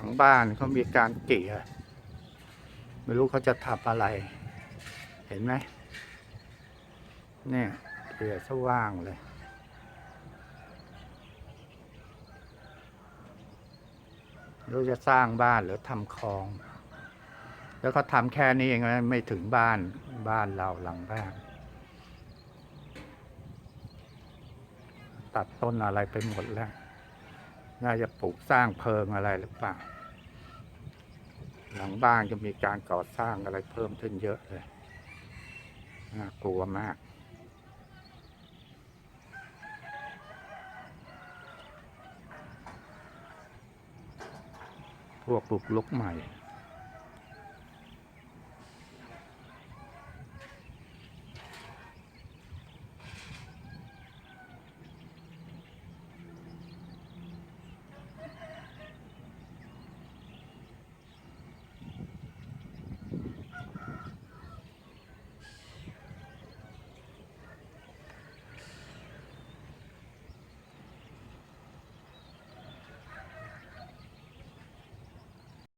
ังบ้านเขามีการเกี่ยไม่รู้เขาจะทำอะไร เห็นไหมเนี่ยเกี่ยสว่างเลยรือจะสร้างบ้านหรือทำคลอง แล้วก็ทำแค่นี้เองนะไม่ถึงบ้านบ้านเราหลังบ้านตัดต้นอะไรไปหมดแล้ว น่าจะปลูกสร้างเพิงอะไรหรือเปล่า หลังบ้านจะมีการก่อสร้างอะไรเพิ่มขึ้นเยอะเลย น่ากลัวมาก พวกปลุกลุกใหม่